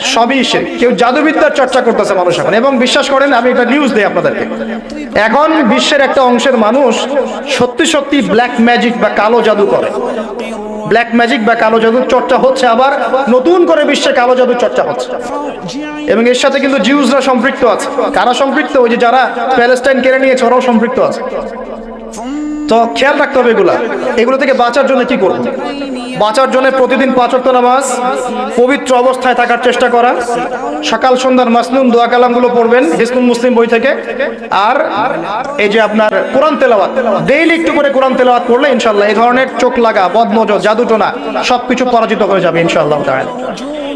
সবই সে। কেউ জাদুবিদ্যার চর্চা করতেছে মানুষ এখন। এবং বিশ্বাস করেন, আমি এটা নিউজ দিই আপনাদেরকে। এখন বিশ্বের একটা অংশের মানুষ সত্যি সত্যি ব্ল্যাক ম্যাজিক বা কালো জাদু করে। ব্ল্যাক ম্যাজিক বা কালো জাদুর চর্চা হচ্ছে আবার নতুন করে বিশ্বে কালো জাদুর চর্চা হচ্ছে। এবং এর সাথে কিন্তু জিউসরা সম্পৃক্ত আছে। কারা সম্পৃক্ত? ওই যে যারা প্যালেস্টাইন কেড়ে নিয়েছে, ওরাও সম্পৃক্ত আছে। তো খেয়াল রাখতে হবে এগুলা। এগুলো থেকে বাঁচার জন্য কি করব? বাঁচার জন্য প্রতিদিন পাঁচ ওয়াক্ত নামাজ, পবিত্র অবস্থায় থাকার চেষ্টা করা, সকাল সন্ধ্যার মাসনুন দোয়া কালামগুলো পড়বেন হিসনুল মুসলিম বই থেকে। আর এই যে আপনার কোরআন তেলাওয়াত, ডেইলি একটু করে কোরআন তেলাওয়াত পড়লে ইনশাল্লাহ এই ধরনের চোখ লাগা, বদনজর, জাদুটোনা সবকিছু পরাজিত হয়ে যাবে ইনশাআল্লাহ তাআলা।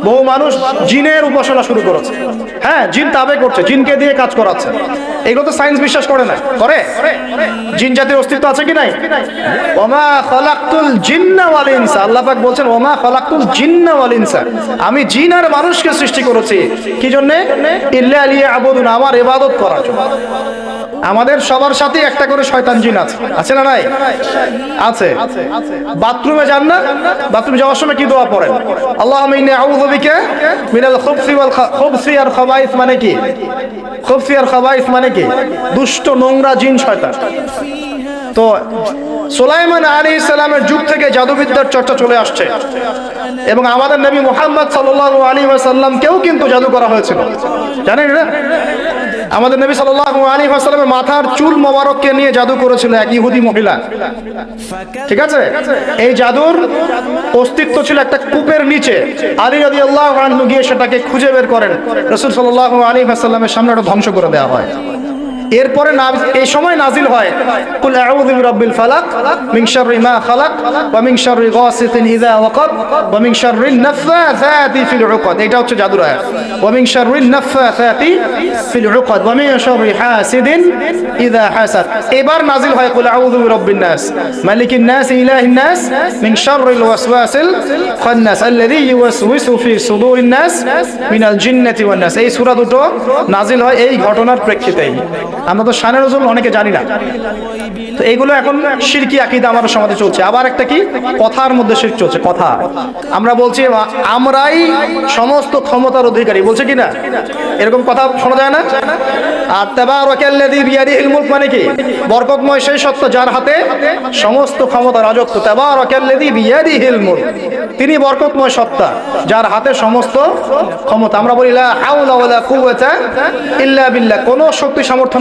বহু মানুষ জিনের উপাসনা শুরু করেছে। হ্যাঁ জিন তাবে করছে, জিনকে দিয়ে কাজ করাচ্ছে। এগুলো তো সায়েন্স বিশ্বাস করে না। করে? জিন জাতির অস্তিত্ব আছে কি নাই? ওমা খালাকতুল জিন্না ওয়াল ইনসা। আল্লাহ পাক বলছেন, ওমা খালাকতুল জিন্না ওয়াল ইনসা। আমি জিন আর মানুষকে সৃষ্টি করেছি। কি জন্য? ইল্লা আলিয়া আবুদুন আমার ইবাদত করার জন্য। আমাদের সবার সাথে একটা করে শয়তান জিন আছে। আছে না নাই? আছে। বাথরুমে যান না? বাথরুমে যাওয়ার সময় কি দোয়া পড়েন? আল্লাহুম্মা ইন্নী আউযু বিকা মিনাল খুবসি ওয়াল খুবসি আর খাবাইস মানে কি? খুবসি আর খাবাইস মানে কি? দুষ্ট, নোংরা জিন শয়তান। তো সুলাইমান আলী ইসলামের যুগ থেকে জাদুবিদ্যার চর্চা চলে আসছে। এবং আমাদের নবী মোহাম্মদ সাল্লাল্লাহু আলাইহি ওয়াসাল্লামকেও কিন্তু জাদু করা হয়েছিল। জানেন না? আমাদের নবী সাল্লাল্লাহু আলাইহি ওয়াসাল্লামের মাথার চুল মোবারককে নিয়ে জাদু করেছিল এক ইহুদি মহিলা। ঠিক আছে? এই জাদুর অস্তিত্ব ছিল একটা কূপের নিচে। আলী রাদিয়াল্লাহু আনহু গিয়ে সেটাকে খুঁজে বের করেন। রাসূল সাল্লাল্লাহু আলাইহি ওয়াসাল্লামের সামনে ওটা ধ্বংস করে দেওয়া হয়। এরপরে এই সময় নাজিল হয়, কুল আউযু বিরাব্বিল ফালাক মিন শাররি মা খালাক ওয়া মিন শাররি গাসিকিন ইযা ওয়াকাব ওয়া মিন ফিল উকাদ। এটা হচ্ছে জাদুর আয়াত। ওয়া মিন শাররি নাফাসাতি ফিল উকাদ ওয়া মিন শাররি হাসিদিন ইযা এবার নাজিল হয়, কুল আউযু বিরাব্বিন নাস মালিকিন নাস ইলাহিন নাস মিন শাররিল ওয়াসওয়াসিল খান্নাস আল্লাযী ইউওয়াসওয়িসু ফি সুদুরিন নাস মিনাল জিন্নাতি ওয়ান নাস। এই সূরা দুটো নাজিল হয় এই ঘটনার প্রেক্ষিতেই। আমরা তো শানের ওজন অনেকে জানি না। তো এইগুলো এখন শিরকি আকিদা আমাদের সমাজে চলছে। আবার একটা কি? কথার মধ্যে শিরক চলছে, কথা। আমরা বলছি, আমরাই সমস্ত ক্ষমতার অধিকারী। বলছে কি না? এরকম কথা শোনা যায় না? আর মুলক মানে কি? বরকতময় সেই যার হাতে সমস্ত ক্ষমতা রাজত্ব। তাবারাকাল্লাযী বিয়াদিহিল মুলক। তিনি বরকতময় সত্তা, যার হাতে সমস্ত ক্ষমতা। আমরা বলি, লা হাওলা ওয়ালা কুওয়াতা ইল্লা বিল্লাহ। কোনো শক্তি সামর্থ্য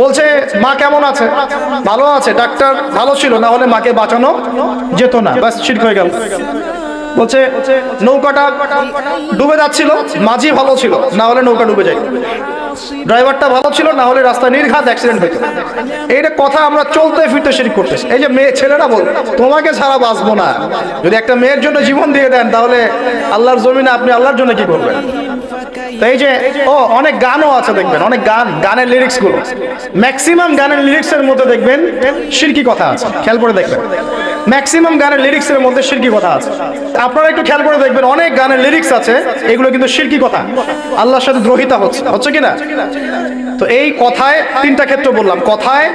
বলছে, মা কেমন আছে? ভালো আছে, ডাক্তার ভালো ছিল, না হলে মাকে বাঁচানো যেত না। ব্যাস ঠিক হয়ে গেল। বলছে, নৌকাটা ডুবে যাচ্ছিল, মাঝি ভালো ছিল, না হলে নৌকা ডুবে যায়। ড্রাইভারটা ভালো ছিল, না হলে রাস্তায় নির্ঘাত অ্যাক্সিডেন্ট হইতো। এইটা কথা আমরা চলতে ফিরতে শিরিক করতেছি। এই যে মেয়ে ছেলেরা বল, তোমাকে ছাড়া বাঁচবো না। যদি একটা মেয়ের জন্য জীবন দিয়ে দেন, তাহলে আল্লাহর জমিনে আপনি আল্লাহর জন্য কি করবেন? এই যে, ও, অনেক গানও আছে দেখবেন, অনেক গান, গানের লিরিক্সগুলো। ম্যাক্সিমাম গানের লিরিক্স এর মধ্যে দেখবেন শিরকি কথা আছে, খেয়াল করে দেখবেন। ম্যাক্সিমাম গানের লিরিক্স এর মধ্যে শিরকি কথা আছে। আপনারা একটু খেয়াল করে দেখবেন, অনেক গানের লিরিক্স আছে, এগুলো কিন্তু শিরকি কথা। আল্লাহর সাথে দ্রোহিতা হচ্ছে হচ্ছে কি না তো এই কথায় তিনটা ক্ষেত্র বললাম। কথায়,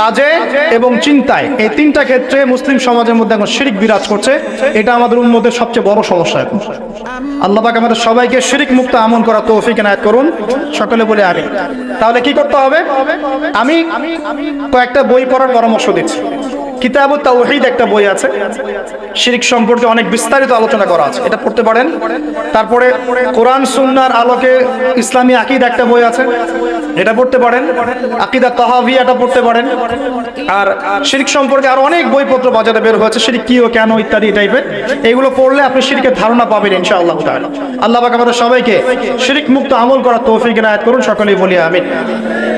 কাজে এবং চিন্তায়। এই তিনটা ক্ষেত্রে মুসলিম সমাজের মধ্যে এখন শিরিক বিরাজ করছে। এটা আমাদের উন্মতের সবচেয়ে বড় সমস্যা এখন। আল্লাহ পাক আমাদের সবাইকে শিরিক মুক্ত আমল করা তৌফিক এনায়েত করুন। সকলে বলে আমি তাহলে কি করতে হবে? আমি কয়েকটা বই পড়ার পরামর্শ দিচ্ছি। কিতাব তাওহীদ একটা বই আছে। শিরিক সম্পর্কে অনেক বিস্তারিত আলোচনা করা আছে। এটা পড়তে পারেন। তারপরে কোরআন, সুন্নার আলোকে ইসলামী আকিদ একটা বই আছে। এটা পড়তে পারেন। আকিদা তাহাভিয়াটা পড়তে পারেন। আর শিরিক সম্পর্কে আর অনেক বইপত্র বাজারে বের হয়েছে, শিরিক কি ও কেন ইত্যাদি টাইপের এগুলো পড়লে আপনি শিরিকের ধারণা পাবেন ইনশাআল্লাহ তাআলা। আল্লাহ পাক আমাদের সবাইকে শিরিক মুক্ত আমল করার তৌফিক এনায়েত করুন, সকলেই বলি আমিন।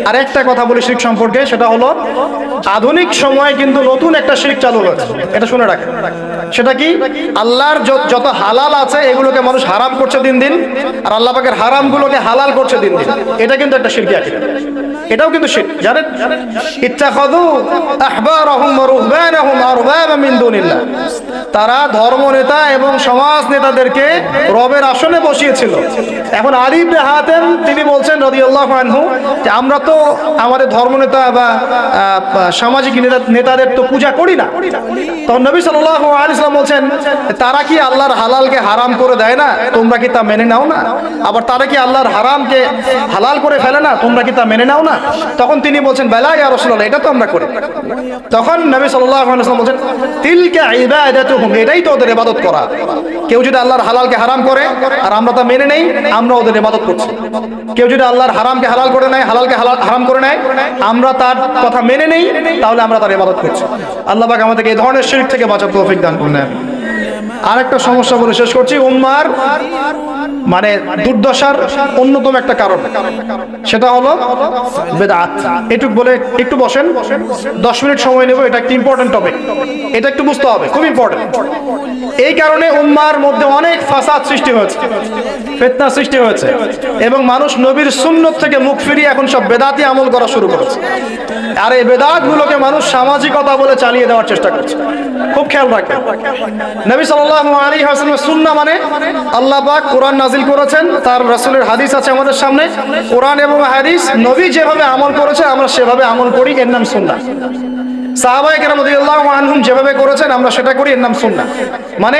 আর একটা কথা বলি শিরিক সম্পর্কে, সেটা হলো আধুনিক সময়ে কিন্তু নতুন একটা শিরিক চালু হয়েছে। এটা শুনে রাখেন। সেটা কি? আল্লাহর যত হালাল আছে, এগুলোকে মানুষ হারাম করছে দিন দিন, আর আল্লাহ পাকের হারামগুলোকে হালাল করছে দিন দিন। এটা কিন্তু একটা শিরকি আছে এটাও কিন্তু শিরক জানেন? ইত্তাখাযু আহবারাহুম ওয়া রুহবানাহুম আরবাবা মিন দুনিল্লাহ। তারা ধর্ম নেতা এবং সমাজ নেতাদেরকে রবের আসনে বসিয়েছিল। এখন আলী ইবনে তিনি বলছেন রাদিয়াল্লাহু আনহু যে আমরা তো আমাদের ধর্মনেতা বা আহ, বা সামাজিক নেতা- নেতাদের তো পূজা করি না। তখন নবী সাল্লাল্লাহু আলাইহি সাল্লাম বলছেন তারা কি আল্লাহর হালালকে হারাম করে দেয় না? তোমরা কি তা মেনে নাও না? আবার তারা কি আল্লাহর হারামকে হালাল করে ফেলে না? তোমরা কি তা মেনে নাও না? তখন তিনি বলছেন, বেলা ইয়া রাসূলুল্লাহ, এটা তো আমরা করি। তখন নবী সাল্লাম বলছেন, তিলকা এটাই তো ওদের ইবাদত করা। কেউ যদি আল্লাহর হালালকে হারাম করে, আর আমরা তা মেনে নেই, আমরা ওদের ইবাদত করছি। কেউ যদি আল্লাহর হারামকে হালাল করে নেয়, হালালকে হালাল, হারাম করে নেয়, আমরা তার কথা মেনে নেই, তাহলে আমরা তার ইবাদত করছি। আল্লাহ পাক আমাদেরকে এই ধরনের শিরক থেকে বাঁচার তৌফিক দান করুন আরেকটা সমস্যা বলে শেষ করছি, উম্মার মানে দুর্দশার অন্যতম একটা কারণ। সেটা হলো বেদাত। এটুক বলে একটু বসেন। দশ মিনিট সময় নেব, এটা একটা ইম্পর্টেন্ট টপিক এটা একটু বুঝতে হবে, খুব ইম্পর্টেন্ট এই কারণে উম্মার মধ্যে অনেক ফাসাদ সৃষ্টি হয়েছে, ফেতনা সৃষ্টি হয়েছে, এবং মানুষ নবীর সুন্নত থেকে মুখ ফিরিয়ে এখন সব বেদাতি আমল করা শুরু করেছে। আর এই বেদাত গুলোকে মানুষ সামাজিকতা বলে চালিয়ে দেওয়ার চেষ্টা করছে। খুব খেয়াল রাখেন নবী সাল্লাল্লাহু আলাইহি ওয়াসাল্লামের সুন্নাহ মানে আল্লাহ কোরআন নাজিল করেছেন, তার রাসূলের হাদিস আছে আমাদের সামনে। কোরআন এবং হাদিস, নবী যেভাবে আমল করেছে, আমরা সেভাবে আমল করি, এর নাম সুন্নাহ। মানে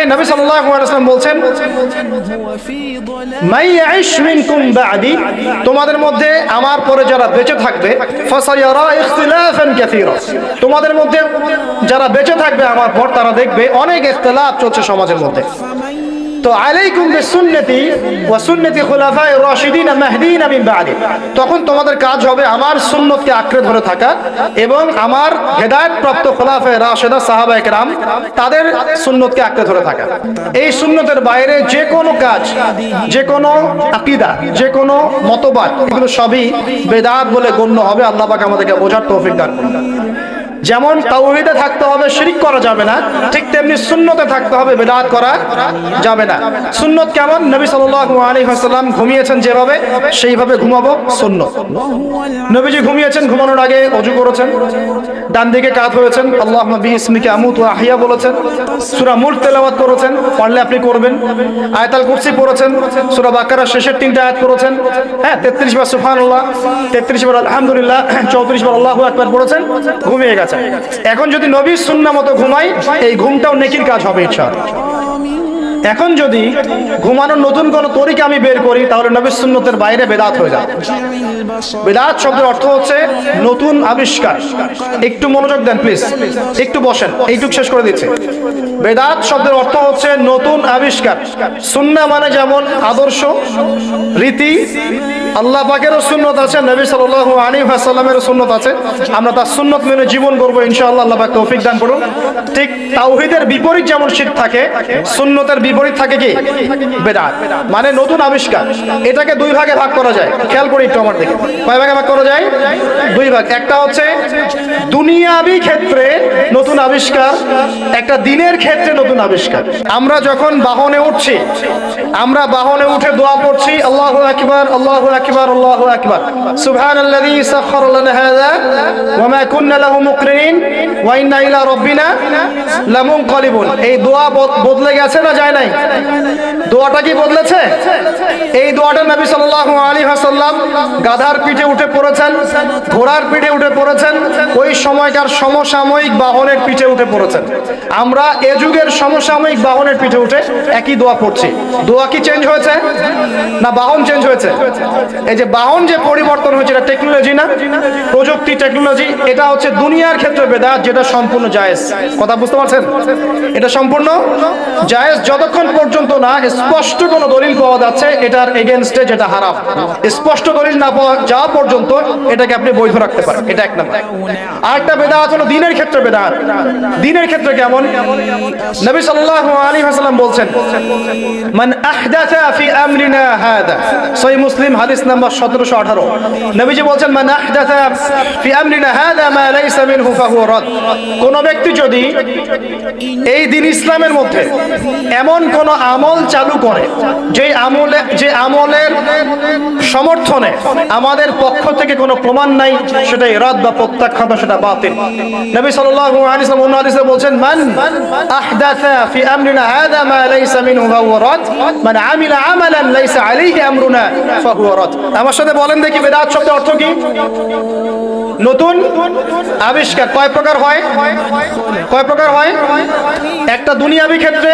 তোমাদের মধ্যে আমার পরে যারা বেঁচে থাকবে তোমাদের মধ্যে যারা বেঁচে থাকবে, আমার পর তারা দেখবে, অনেক ইখতিলাফ চলছে সমাজের মধ্যে। তো আলাইকুম বিসুন্নতি ওয়া সুন্নতি খুলাফায়ে রাশিদিন মাহদিন মিন বাদি। তখন তোমাদের কাজ হবে আমার সুন্নতকে আঁকড়ে ধরে থাকা এবং আমার হেদায়েত প্রাপ্ত খোলাফায়ে রাশিদা সাহাবায়ে কেরাম তাদের সুন্নতকে আঁকড়ে ধরে থাকা। এই সুন্নতের বাইরে যে কোনো কাজ, যে কোনো আকীদা, যে কোনো মতবাদ, এগুলো সবই বেদাত বলে গণ্য হবে। আল্লাহ পাক আমাদেরকে বোঝার তৌফিক দান করুন। যেমন তাওহীদে থাকতে হবে, শিরিক করা যাবে না, ঠিক তেমনি সুন্নতে থাকতে হবে, বেদাত করা যাবে না। সুন্নত কেমন? নবী সাল্লাল্লাহু আলাইহি ওয়াসাল্লাম ঘুমিয়েছেন যেভাবে, সেইভাবে ঘুমাবো সুন্নত। নবীজি ঘুমিয়েছেন, ঘুমানোর আগে অজু করেছেন ডান দিকে কাত হয়েছেন, আল্লাহুম্মা বিইসমিকা আমুত ওয়া আহইয়া বলেছেন, সূরা মুল্ক তেলাওয়াত করেছেন, পারলে আপনি করবেন। আয়াতুল কুরসি পড়েছেন, সূরা বাকারার শেষের তিনটা আয়াত করেছেন হ্যাঁ 33 বার সুবহানাল্লাহ 33 বার আলহামদুলিল্লাহ 34 বার আল্লাহু আকবার পড়েছেন, ঘুমিয়ে গেছেন। এখন যদি নবীর সুন্না মতো ঘুমাই এই ঘুমটাও নেকির কাজ হবে ইনশাআল্লাহ। এখন যদি ঘুমানোর নতুন কোন তরিকা আমি বের করি, তাহলে নবীর সুন্নতের বাইরে বেদাত হয়ে যায় বেদাত শব্দের অর্থ হচ্ছে নতুন আবিষ্কার। একটু মনোযোগ দেন প্লিজ একটু বসেন। এইটুক শেষ করে দিচ্ছে। বেদাত শব্দের অর্থ হচ্ছে নতুন আবিষ্কার। সুন্না মানে যেমন আদর্শ, রীতি, আল্লাহ পাকেরও সুন্নত আছে, নবী সাল্লাল্লাহু আলাইহি ওয়াসাল্লামেরও সুন্নত আছে। আমরা তার সুন্নত মেনে জীবন করব ইনশাআল্লাহ। আল্লাহ পাক তৌফিক দান করুন। ঠিক তাওহিদের বিপরীত যেমন শীত থাকে, সুন্নতের বিপরীত থাকে কি? বেদাত। মানে নতুন আবিষ্কার। এটাকে দুই ভাগে ভাগ করা যায়। খেয়াল করি একটু আমার দিকে। কয় ভাগে ভাগ করা যায়? দুই ভাগ। একটা হচ্ছে দুনিয়াবি ক্ষেত্রে নতুন আবিষ্কার, একটা দিনের ক্ষেত্রে নতুন আবিষ্কার। আমরা যখন বাহনে উঠছি, আমরা বাহনে উঠে দোয়া পড়ছি, আল্লাহ আকবার আল্লাহ আকবার আল্লাহ আকবার। সুবহানাল্লাযী সাখখারা লানা হাযা, ওয়া মা কুন্না লাহু মুকরিনিন, ওয়া ইন্না ইলা রাব্বিনা লামুনকালিবুন। এই দোয়া বদলে গেছে না যায় নাই? দোয়াটা কি বদলেছে? এই দোয়াটা নবী সাল্লাল্লাহু আলাইহি ওয়াসাল্লাম গাধার পিঠে উঠে পড়েছেন, ঘোড়ার পিঠে উঠে পড়েছেন, ওই সময়কার সমসাময়িক বাহনের পিঠে উঠে পড়েছেন। আমরা এ যুগের সমসাময়িক বাহনের পিঠে উঠে একই দোয়া পড়ছি। দোয়া কি চেঞ্জ হয়েছে? না বাহন চেঞ্জ হয়েছে? এই যে বাহন যে পরিবর্তন হয়েছে, এটা টেকনোলজি না? প্রযুক্তি টেকনোলজি এটা হচ্ছে দুনিয়ার ক্ষেত্রে বেদাত, যেটা সম্পূর্ণ জায়েজ। কথা বুঝতে পারছেন? এটা সম্পূর্ণ জায়েজ যতক্ষণ পর্যন্ত না, স্পষ্ট কোনো দলিল পাওয়া যাচ্ছে এটার এগেনস্টে যেটা হারাম। স্পষ্ট দলিল না পাওয়া যাওয়া পর্যন্ত এটাকে আপনি বৈধ রাখতে পারেন। এটা এক নম্বর। আরেকটা বেদাত হলো দিনের ক্ষেত্রে বেদাত। দিনের ক্ষেত্রে কেমন? নবী সাল্লাল্লাহু আলাইহি ওয়াসাল্লাম বলছেন, মান আহদাথা ফি আমরিনা হাদা। সহিহ মুসলিম হাদিস নাম্বার 1718 নবীজি বলছেন, মান আহদাথা ফি আমরিনা হাদা মা লাইসা মিনহু ফাহুয়া রাদ। কোন ব্যক্তি যদি এই দিন ইসলামের মধ্যে এমন কোন আমল চালু করে, যে আমলে, যে আমলের সমর্থনে আমাদের পক্ষ থেকে কোনো প্রমাণ নাই, সেটা রদ বা প্রত্যাখ্যাত সেটা বাতিল। নবী সাল্লাল্লাহু আলাইহি ওয়াসাল্লাম অন্য হাদিসে বলছেন, মান আহদাথা ফি আমরিনা হাদা মা লাইসা মিনহু ফাহুয়া রাদ, মান আমিলা আমালান লাইসা আলাইহি আমরুনা ফাহুয়া রাদ। আমার সাথে বলেন দেখি বেদাত শব্দের অর্থ কি? নতুন আবিষ্কার কয় প্রকার হয়? কয় প্রকার হয়? একটা দুনিয়াবি ক্ষেত্রে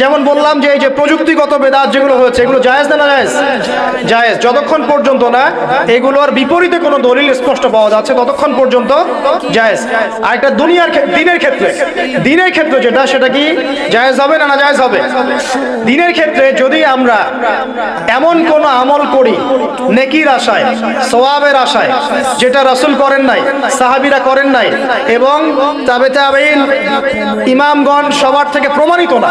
যেমন বললাম যে এই যে প্রযুক্তিগত বেদাত যেগুলো হয়েছে, এগুলো জায়েজ না না জায়েজ? জায়েজ। যতক্ষণ পর্যন্ত না, এগুলোর বিপরীতে কোনো দলিল স্পষ্ট পাওয়া যাচ্ছে, ততক্ষণ পর্যন্ত জায়েজ। আর একটা দুনিয়ার দিনের ক্ষেত্রে। দিনের ক্ষেত্রে যেটা, সেটা কি জায়েজ হবে না না জায়েজ হবে? দিনের ক্ষেত্রে যদি আমরা এমন কোন আমল করি, নেকির আশায়, সওয়াবের আশায়, যেটা রাসূল করেন নাই, সাহাবীরা করেন নাই, এবং তাবে তাবেইন ইমামগণ সবার থেকে প্রমাণিত না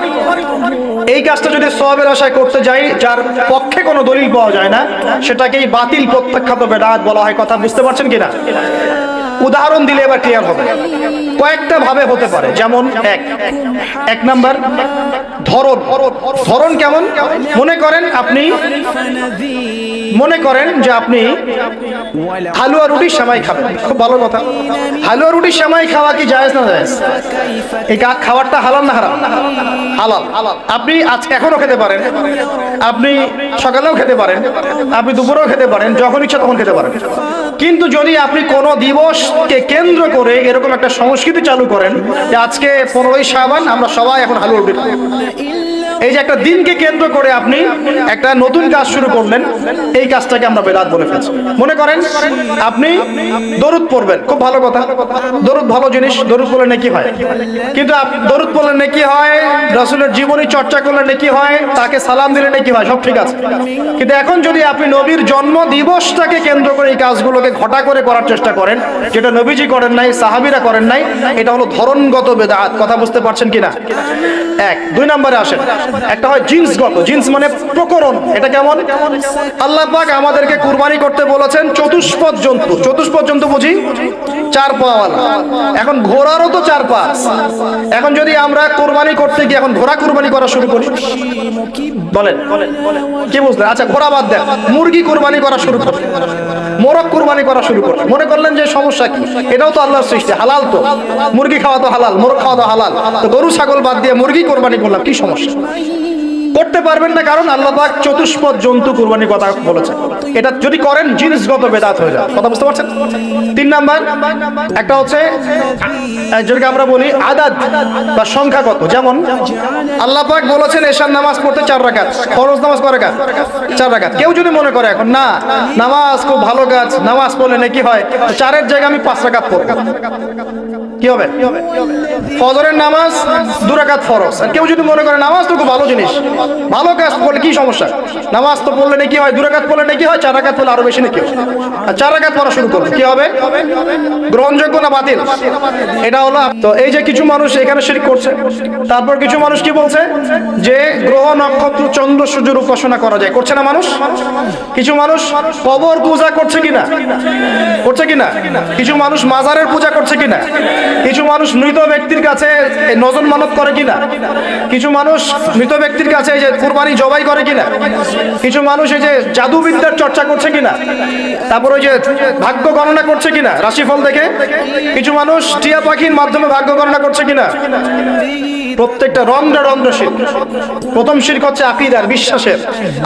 এই কাজটা যদি সবের আশায় করতে যাই, যার পক্ষে কোনো দলিল পাওয়া যায় না, সেটাকেই বাতিল প্রত্যাখ্যাত বেদাত বলা হয়। কথা বুঝতে পারছেন কিনা? উদাহরণ দিলে এবার ক্লিয়ার হবে। কয়েকটা ভাবে হতে পারে। যেমন এক। এক নাম্বার, ধরন। ধরন কেমন? মনে করেন আপনি, মনে করেন যে আপনি হালুয়া রুটির সেমাই খাবেন। খুব ভালো কথা। হালুয়া রুটির সেমাই খাওয়া কি জায়েজ না জায়েজ? এই খাবারটা হালাল না হারাম? হালাল। আপনি আজ এখনও খেতে পারেন। আপনি সকালেও খেতে পারেন। আপনি দুপুরেও খেতে পারেন। যখন ইচ্ছা তখন খেতে পারেন। কিন্তু যদি আপনি কোনো দিবসকে কেন্দ্র করে এরকম একটা সংস্কৃতি চালু করেন যে আজকে পনেরোই সাবান আমরা সবাই এখন হালুয়া। এই যে একটা দিনকে কেন্দ্র করে আপনি একটা নতুন কাজ শুরু করলেন, এই কাজটাকে আমরা বেদাত বলে ফেলছি। মনে করেন, আপনি দরুদ পড়বেন, খুব ভালো কথা। দরুদ ভালো জিনিস, দরুদ পড়লে নাকি হয়। কিন্তু দরুদ পড়লে নাকি হয়, রসুলের জীবনী চর্চা করলে নাকি হয়, তাকে সালাম দিলে নাকি হয়, সব ঠিক আছে। কিন্তু এখন যদি আপনি নবীর জন্ম দিবসটাকে কেন্দ্র করে এই কাজগুলোকে ঘটা করে করার চেষ্টা করেন, যেটা নবীজি করেন নাই, সাহাবিরা করেন নাই, এটা হলো ধরনগত বেদাত। কথা বুঝতে পারছেন কিনা? এক। দুই নম্বরে আসেন। একটা হয় জিন্সগত। জিন্স মানে প্রকরণ। এটা কেমন? আল্লাহ পাক আমাদেরকে কুরবানি করতে বলেছেন চতুষ্পদ জন্তু। চতুষ্পদ জন্তু বুঝি? চার পাওয়ালা। এখন ঘোড়ারও তো চার পা এখন যদি আমরা কোরবানি করতে গিয়ে এখন ঘোড়া কুরবানি করা শুরু করি, বলেন, কি বুঝলেন? আচ্ছা ঘোড়া বাদ দেন। মুরগি কুরবানি করা শুরু করি মোরগ কুরবানি করা শুরু করি মনে করলেন যে সমস্যা কি? এটাও তো আল্লাহর সৃষ্টি। হালাল তো। মুরগি খাওয়া তো হালাল, মোরগ খাওয়া তো হালাল। তো গরু, ছাগল বাদ দিয়ে মুরগি কোরবানি করলাম, কি সমস্যা? করতে পারবেন না, কারণ আল্লাহ পাক চতুষ্পদ জন্তু কুরবানির কথা বলেছেন। এটা যদি করেন, জিনিসগত বেদাত হয়ে যায় কথা বুঝতে পারছেন? তিন নাম্বার, একটা হচ্ছে যেটাকে আমরা বলি আদাদ বা সংখ্যাগত। যেমন, আল্লাহ পাক বলেছেন এশার নামাজ পড়তে চার রাকাত, ফরজ নামাজ কয় রাকাত? চার রাকাত। কেউ যদি মনে করে এখন, না, নামাজ খুব ভালো কাজ, নামাজ পড়লে নাকি হয়? চারের জায়গায় আমি পাঁচ রাকাত পড়ব। কি হবে? ফজরের নামাজ দু রাকাত ফরজ। আর কেউ যদি মনে করে নামাজ তো খুব ভালো জিনিস। ভালো কাজ করলে কি সমস্যা? নামাজ তো পড়লে নাকি হয়, দু রাকাত পড়লে নাকি হয়, চার রাকাত পড়লে আরও বেশি নাকি। আর চার রাকাত পড়া শুরু করবে, কি হবে? গ্রহণযোগ্য না বাতিল? এটা হলো তো এই যে কিছু মানুষ এখানে শিরিক করছে, তারপর কিছু মানুষ কি বলছে? যে গ্রহ, নক্ষত্র, চন্দ্র সূর্যের উপাসনা করা যায়। করছে না মানুষ? কিছু মানুষ কবর পূজা করছে কিনা? করছে কিনা? কিছু মানুষ মাজারের পূজা করছে কিনা? কিছু মানুষ মৃত ব্যক্তির কাছে নজর মানত করে কিনা? কিছু মানুষ মৃত ব্যক্তির কাছে এই যে কুরবানি জবাই করে কিনা? কিছু মানুষ এই যে জাদুবিদ্যার চর্চা করছে কিনা? তারপর ওই যে ভাগ্য গণনা করছে কিনা? রাশিফল দেখে? কিছু মানুষ টিয়া পাখির মাধ্যমে ভাগ্য গণনা করছে কিনা? প্রত্যেকটা রন্ধ্রে রন্ধ্র শির। প্রথম শির্ক হচ্ছে আকিদার, বিশ্বাসের।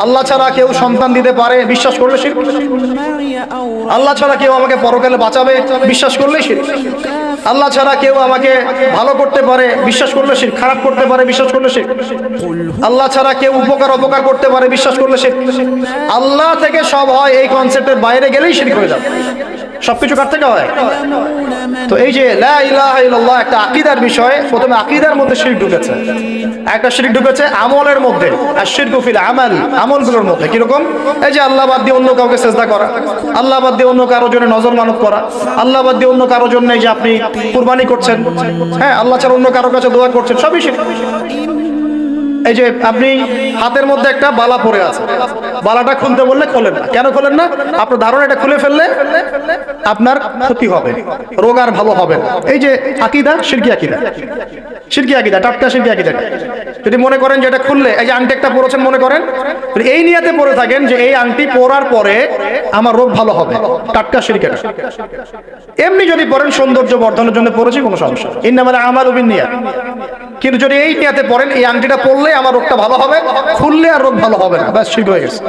আল্লাহ ছাড়া কেউ সন্তান দিতে পারে, বিশ্বাস করলে শির। আল্লাহ ছাড়া কেউ আমাকে পরকালে বাঁচাবে, বিশ্বাস করলে শির। আল্লাহ ছাড়া কেউ আমাকে ভালো করতে পারে, বিশ্বাস করলে শির। খারাপ করতে পারে, বিশ্বাস করলে শির। আল্লাহ ছাড়া কেউ উপকার, অপকার করতে পারে, বিশ্বাস করলে শির। আল্লাহ থেকে সব হয় এই কনসেপ্টের বাইরে গেলেই শির হয়ে যাবে। সবকিছু কার থেকে হয়? তো এই যে একটা আকিদার বিষয়, প্রথমে আকীদার মধ্যে শিরক ঢুকেছে। একটা শিরক ঢুকেছে আমলের মধ্যে আর শিরকু ফিল আমাল, আমলগুলোর মধ্যে। কীরকম? এই যে আল্লাহ বাদ দিয়ে অন্য কাউকে সেজদা করা, আল্লাহ বাদ দিয়ে অন্য কারোর জন্য নজর মানত করা, আল্লাহ বাদ দিয়ে অন্য কারোর জন্য যে আপনি কুরবানি করছেন হ্যাঁ আল্লাহ ছাড়া অন্য কারোর কাছে দোয়া করছেন, সবই শিরক। এই যে আপনি হাতের মধ্যে একটা বালা পড়ে আছে বালাটা খুলতে বললে খোলেন না। কেন খোলেন না? আপনার ধারণা এটা খুলে ফেললে আপনার ক্ষতি হবে, রোগ আর ভালো হবে এই যে আকিদা, শিরকি আকিদা। শিরকি আকিদা, টাটকা শিরকি আকিদা। যদি মনে করেন যে এটা খুললে, এই যে আংটি একটা পরেছেন মনে করেন? এই নিয়াতে পরে থাকেন যে এই আংটি পরার পরে আমার রোগ ভালো হবে, টাটকা শিরকি এমনি যদি পরেন সৌন্দর্য বর্ধনের জন্য পড়েছি কোনো সমস্যা ইন্নামালে আমার উবিন নিয়া কিন্তু যদি এই নিয়াতে পড়েন এই আংটিটা পরলে আমার রোগটা ভালো হবে, খুললে আর রোগ ভালো হবে না। ব্যাস, ঠিক হয়ে গেছে।